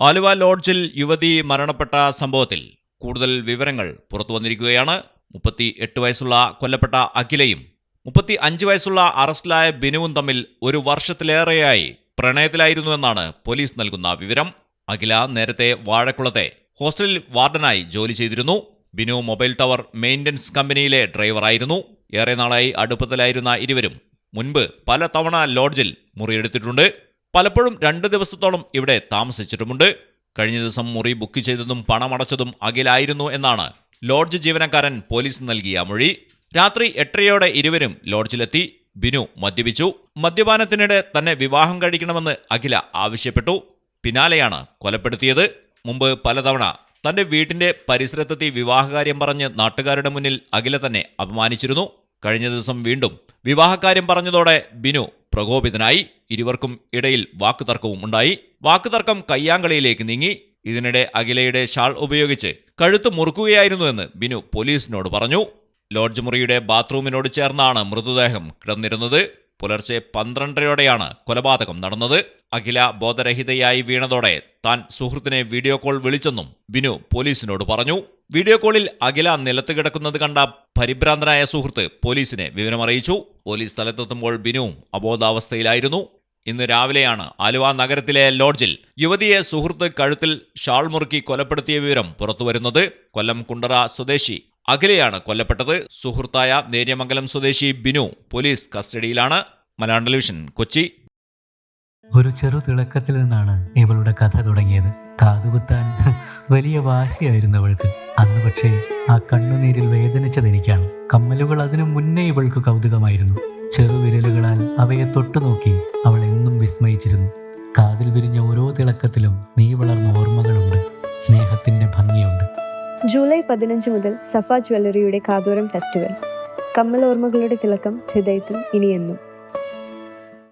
ആലുവ ലോഡ്ജിൽ യുവതി മരണപ്പെട്ട സംഭവത്തിൽ കൂടുതൽ വിവരങ്ങൾ പുറത്തു വന്നിരിക്കുകയാണ്. മുപ്പത്തി എട്ട് വയസ്സുള്ള കൊല്ലപ്പെട്ട അഖിലയും മുപ്പത്തി അഞ്ച് വയസ്സുള്ള അറസ്റ്റിലായ ബിനുവും തമ്മിൽ ഒരു വർഷത്തിലേറെയായി പ്രണയത്തിലായിരുന്നുവെന്നാണ് പോലീസ് നൽകുന്ന വിവരം. അഖില നേരത്തെ വാഴക്കുളത്തെ ഹോസ്റ്റലിൽ വാർഡനായി ജോലി ചെയ്തിരുന്നു. ബിനു മൊബൈൽ ടവർ മെയിന്റനൻസ് കമ്പനിയിലെ ഡ്രൈവറായിരുന്നു. ഏറെ നാളായി അടുപ്പത്തിലായിരുന്ന ഇരുവരും മുൻപ് പല തവണ ലോഡ്ജിൽ മുറിയെടുത്തിട്ടുണ്ട്. പലപ്പോഴും രണ്ട് ദിവസത്തോളം ഇവിടെ താമസിച്ചിട്ടുമുണ്ട്. കഴിഞ്ഞ ദിവസം മുറി ബുക്ക് ചെയ്തതും പണമടച്ചതും അഖിലായിരുന്നു എന്നാണ് ലോഡ്ജ് ജീവനക്കാരൻ പോലീസ് നൽകിയ മൊഴി. രാത്രി എട്ടരയോടെ ഇരുവരും ലോഡ്ജിലെത്തി. ബിനു മദ്യപിച്ചു. മദ്യപാനത്തിനിടെ തന്നെ വിവാഹം കഴിക്കണമെന്ന് അഖില ആവശ്യപ്പെട്ടു. പിന്നാലെയാണ് കൊലപ്പെടുത്തിയത്. മുമ്പ് പലതവണ തന്റെ വീട്ടിന്റെ പരിസരത്തെത്തി വിവാഹകാര്യം പറഞ്ഞ് നാട്ടുകാരുടെ മുന്നിൽ അഖില തന്നെ അപമാനിച്ചിരുന്നു. കഴിഞ്ഞ ദിവസം വീണ്ടും വിവാഹകാര്യം പറഞ്ഞതോടെ ബിനു പ്രകോപിതനായി ഇരുവർക്കും ഇടയിൽ വാക്കുതർക്കവും ഉണ്ടായി. വാക്കുതർക്കം കയ്യാങ്കളിയിലേക്ക് നീങ്ങി. ഇതിനിടെ അഖിലയുടെ ഷാൾ ഉപയോഗിച്ച് കഴുത്ത് മുറുക്കുകയായിരുന്നുവെന്ന് ബിനു പോലീസിനോട് പറഞ്ഞു. ലോഡ്ജ് മുറിയുടെ ബാത്റൂമിനോട് ചേർന്നാണ് മൃതദേഹം കിടന്നിരുന്നത്. പുലർച്ചെ പന്ത്രണ്ടരയോടെയാണ് കൊലപാതകം നടന്നത്. അഖില ബോധരഹിതയായി വീണതോടെ താൻ സുഹൃത്തിനെ വീഡിയോ കോൾ വിളിച്ചെന്നും ബിനു പോലീസിനോട് പറഞ്ഞു. വീഡിയോ കോളിൽ അഖില നിലത്ത് കിടക്കുന്നത് കണ്ട പരിഭ്രാന്തനായ സുഹൃത്ത് പോലീസിനെ വിവരമറിയിച്ചു. പോലീസ് സ്ഥലത്തെത്തുമ്പോൾ ബിനു അബോധാവസ്ഥയിലായിരുന്നു. ഇന്ന് രാവിലെയാണ് ആലുവ നഗരത്തിലെ ലോഡ്ജിൽ യുവതിയെ സുഹൃത്ത് കഴുത്തിൽ ഷാൾ മുറുക്കി കൊലപ്പെടുത്തിയ വിവരം പുറത്തുവരുന്നത് കൊല്ലം കുണ്ടറ സ്വദേശി അഖിലയാണ് കൊല്ലപ്പെട്ടത്. സുഹൃത്തായ നേര്യമംഗലം സ്വദേശി ബിനു പോലീസ് കസ്റ്റഡിയിലാണ്. മലയാളം ടെലിവിഷൻ കൊച്ചി. ഒരു ചെറു തിളക്കത്തിൽ നിന്നാണ് ഇവളുടെ കഥ തുടങ്ങിയത്. കാതുകുത്താൻ വലിയ വാശിയായിരുന്നു അവൾക്ക്. അന്ന് പക്ഷേ ആ കണ്ണുനീരിൽ വേദനിച്ചത് എനിക്കാണ് കമ്മലുകൾ അതിനു മുന്നേ ഇവൾക്ക് കൗതുകമായിരുന്നു. ചെറുവിരലുകളാൽ അവയെ തൊട്ടുനോക്കി അവൾ എന്നും വിസ്മയിച്ചിരുന്നു. കാതിൽ വിരിഞ്ഞ ഓരോ തിളക്കത്തിലും നീ വളർന്ന ഓർമ്മകളുണ്ട്. സ്നേഹത്തിന്റെ ഭംഗിയുണ്ട്. ജൂലൈ പതിനഞ്ച് മുതൽ സഫ ജ്വല്ലറിയുടെ കാതോരം ഫെസ്റ്റിവൽ. കമ്മൽ ഓർമ്മകളുടെ തിളക്കം ഹൃദയത്തിൽ ഇനിയെന്നും.